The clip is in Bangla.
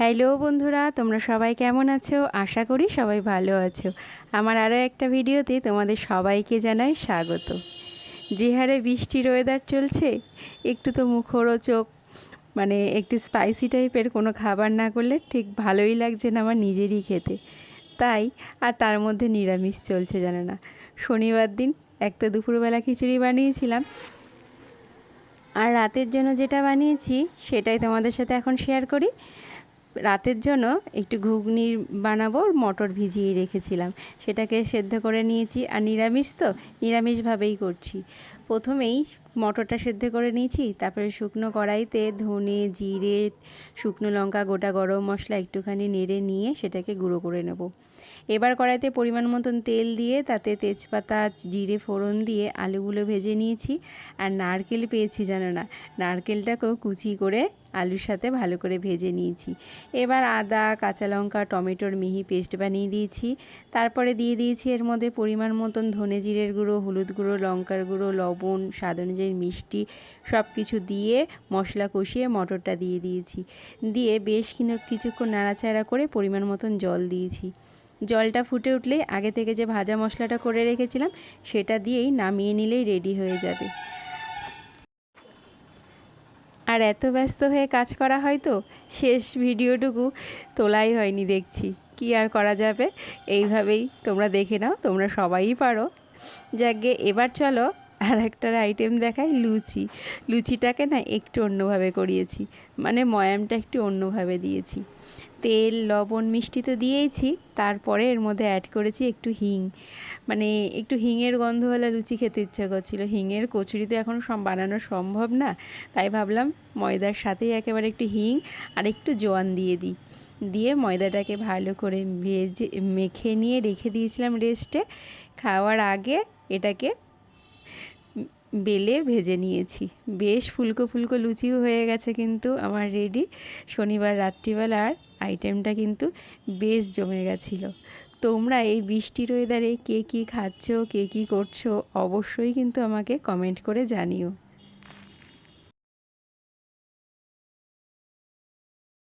হ্যালো বন্ধুরা, তোমরা সবাই কেমন আছো? আশা করি সবাই ভালো আছো। আমার আরও একটা ভিডিওতে তোমাদের সবাইকে জানাই স্বাগত। যে হারে বৃষ্টির ওয়েদার চলছে, একটু তো মুখরোচক মানে একটু স্পাইসি টাইপের কোনো খাবার না করলে ঠিক ভালোই লাগছে না আমার নিজেরই খেতে। তাই, আর তার মধ্যে নিরামিষ চলছে জানে না। শনিবার দিন একটা দুপুরবেলা খিচুড়ি বানিয়েছিলাম। আর রাতের জন্য যেটা বানিয়েছি, সেটাই তোমাদের সাথে এখন শেয়ার করি। রাতের জন্য একটু ঘুগনি বানাবো মটর ভিজিয়ে রেখেছিলাম। সেটাকে সেদ্ধ করে নিয়েছি। আর নিরামিষ তো, নিরামিষভাবেই করছি। প্রথমেই মটরটা সেদ্ধ করে নিয়েছি, তারপরে শুকনো কড়াইতে ধনে, জিরে, শুকনো লঙ্কা, গোটা গরম মশলা একটুখানি নেড়ে নিয়ে সেটাকে গুঁড়ো করে নেব। এবার কড়াইতে পরিমাণ মতন তেল দিয়ে তাতে তেজপাতা, জিরে, ফোড়ন দিয়ে আলুগুলো ভেজে নিয়েছি। আর নারকেল পেয়েছি, জানো না? নারকেলটাকেও কুচি করে আলুর সাথে ভালো করে ভেজে নিয়েছি। এবার আদা, কাঁচা লঙ্কা, টমেটোর মিহি পেস্ট বানিয়ে দিয়েছি। তারপরে দিয়ে দিয়েছি এর মধ্যে পরিমাণ মতন ধনে জিরের গুঁড়ো, হলুদ গুঁড়ো, লঙ্কার গুঁড়ো, লবণ, স্বাদ অনুযায়ী মিষ্টি সব কিছু দিয়ে মশলা কষিয়ে মটরটা দিয়ে দিয়েছি। দিয়ে বেশ কিছুক্ষণ নাড়াচাড়া করে পরিমাণ মতন জল দিয়েছি। জলটা ফুটে উঠলে আগে থেকে যে ভাজা মশলাটা করে রেখেছিলাম, সেটা দিয়েই নামিয়ে নিলেই রেডি হয়ে যাবে। আর এত ব্যস্ত হয়ে কাজ করা হয় তো, শেষ ভিডিওটুকু তোলাই হয়নি দেখছি। কি আর করা যাবে? এইভাবেই তোমরা দেখে নাও, তোমরা সবাই পারো। যাকে এবার চলো আর একটা আইটেম দেখাই, লুচি। লুচিটাকে না একটু অন্যভাবে করিয়েছি মানে ময়ামটা একটু অন্যভাবে দিয়েছি। তেল, লবণ, মিষ্টি তো দিয়েইছি। তারপরে এর মধ্যে অ্যাড করেছি একটু হিং। মানে একটু হিঙের গন্ধ হলে লুচি খেতে ইচ্ছা করছিল। হিঙের কচুরি তো এখন সব বানানো সম্ভব না। তাই ভাবলাম ময়দার সাথেই একেবারে একটু হিং আর একটু জোয়ান দিয়ে দিই। দিয়ে ময়দাটাকে ভালো করে ভেজে মেখে নিয়ে রেখে দিয়েছিলাম রেস্টে খাওয়ার আগে এটাকে বেলে ভেজে নিয়েছি। বেশ ফুলকো ফুলকো লুচিও হয়ে গেছে কিন্তু আমার রেডি শনিবার রাত্রিবেলার আইটেমটা কিন্তু বেশ জমে গেছিল। তোমরা এই বৃষ্টির ওয়েদারে কে কী খাচ্ছ, কে কী করছ, অবশ্যই কিন্তু আমাকে কমেন্ট করে জানিও।